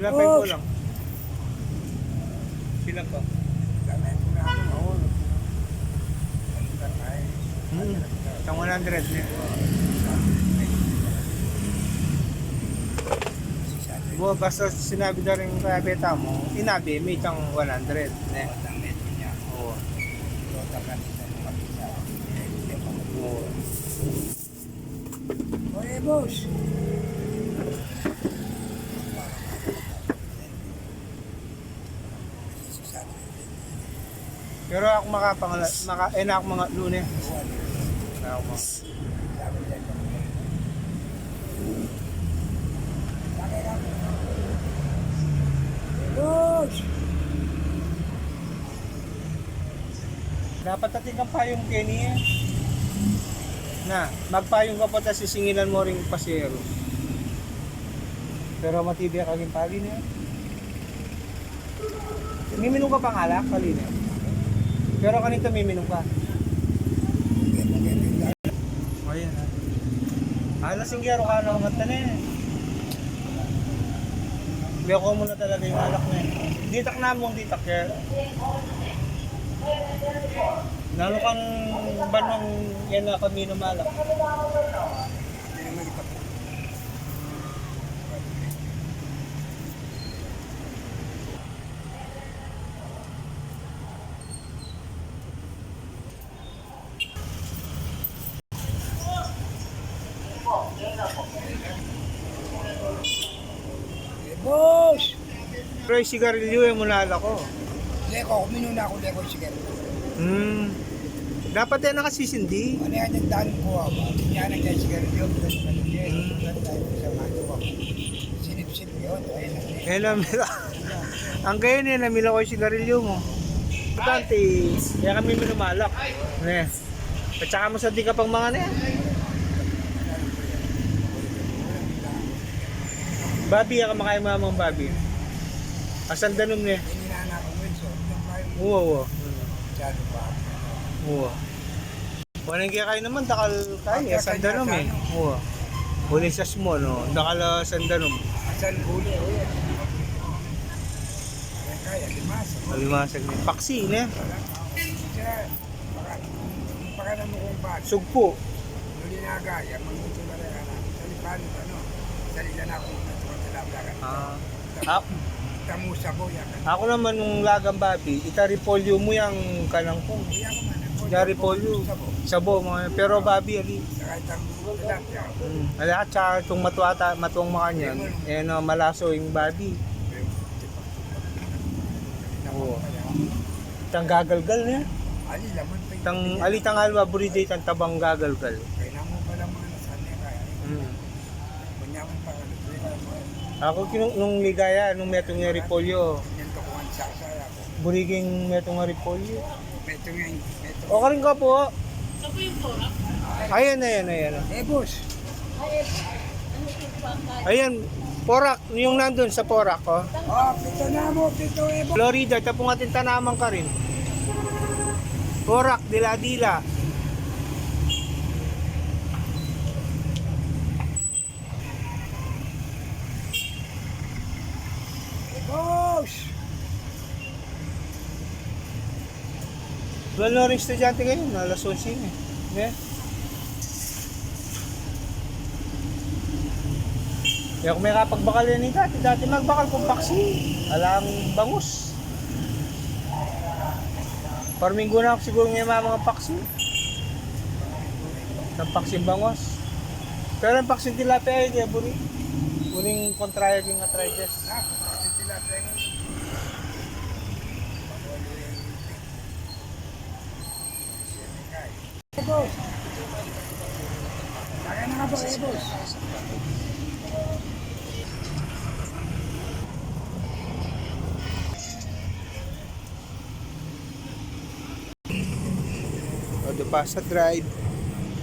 Sila pa yung kulang. Sila pa. Hmm. Isang 100 na. Bo, basta sinabi na rin kaya beta mo, inabi, may isang 100. Ne? Oo. Oo. Oye, boss. Pero ako makapangala, maka, eh na ako mga lunes. Na ako mga. Boss. Dapat natin kang payong Kenny eh. Na, magpayong ka pa tapos sisingilan mo rin pasero. Pero matibay ka rin pali na. Miminom ka pang alak, pali na. Pero kanito miminom ka. O yan ha. Ala singgero ka na kumanta na eh. Beko mo na talaga yung alak na eh. Ditak na mo, ditak kaya. Lalo kang banong yan na kami malak. Boss. Pero yung sigarilyo yung munala ko. Leko, kumino na ako leko sige. Hmm. Dapat yan nakasisindi. Ano yan yung daan ko ako? Yan ang sigarilyo. Sa mato ako. Sinip-sip yun. Ayun. Eh. Ang gayon eh, namila ko yung sigarilyo mo. Importante, kaya kami minumalak. Eh. At saka mo sa di ka pang mga na yan. Babi, ka makain mamang babi. Asan danom niya? Hinihana ko Wilson. Yung pa yung Oo, oo. masyado pa. Oo. Walang kaya kayo naman, dakal kayo. Asan danom eh. Oo. Huli sa small, no? Dakal ah, asan danom. Asan huli? O yan. Kaya, limas. Malimasag niya. Paksi, ne? Baka, baka na mo kung ba't. Sugpo. Huli na gaya, magmuto na anak. Salipan, ano, salita na ako na labagan. Ah. Ah, Tamo sa boya. Ako naman nung lagang babi, itaripolyo mo yung kanang ko. Iya ko man. Dari polyo. Sa bo. Sabo mga pero babi ali. Mm. Ala at saka itong matuata, matuang mga niyan, eh no, malaso yung babi. Oo. Tang gagalgal niya. Ali laman. Tang alitang alwa buride tang tabang gagalgal. Kaya na mo pala mga nasanay kaya. Mm. Ako kinung nung ligaya nung metong nga repolyo, Yan to kuhan sa saya ko. buriging metong nga repolyo. Meto nga yung meto. O ka rin ka po. Ayan, ayan, ayan. Eh boss. Ayan, Porak, yung nandun sa Porak, oh. Oh, pito na mo. Pito eh boss. Florida, tapong ating tanaman ka rin. Porak, dila-dila. Boss. Wala na rin estudyante kayo, alas 11 eh. Yeah. Kaya kung may kapagbakal yan ni dati, dati magbakal kong paksi. Alang bangus. Parminggo na ako siguro ngayon mga paksi. Ng paksi bangus. Pero ang paksi tilapia ay di buri. Uling kontraya yung arthritis. Ah, tilapia nga. Eh boss. Kaya na nga ba eh boss. O, the Pasa Drive.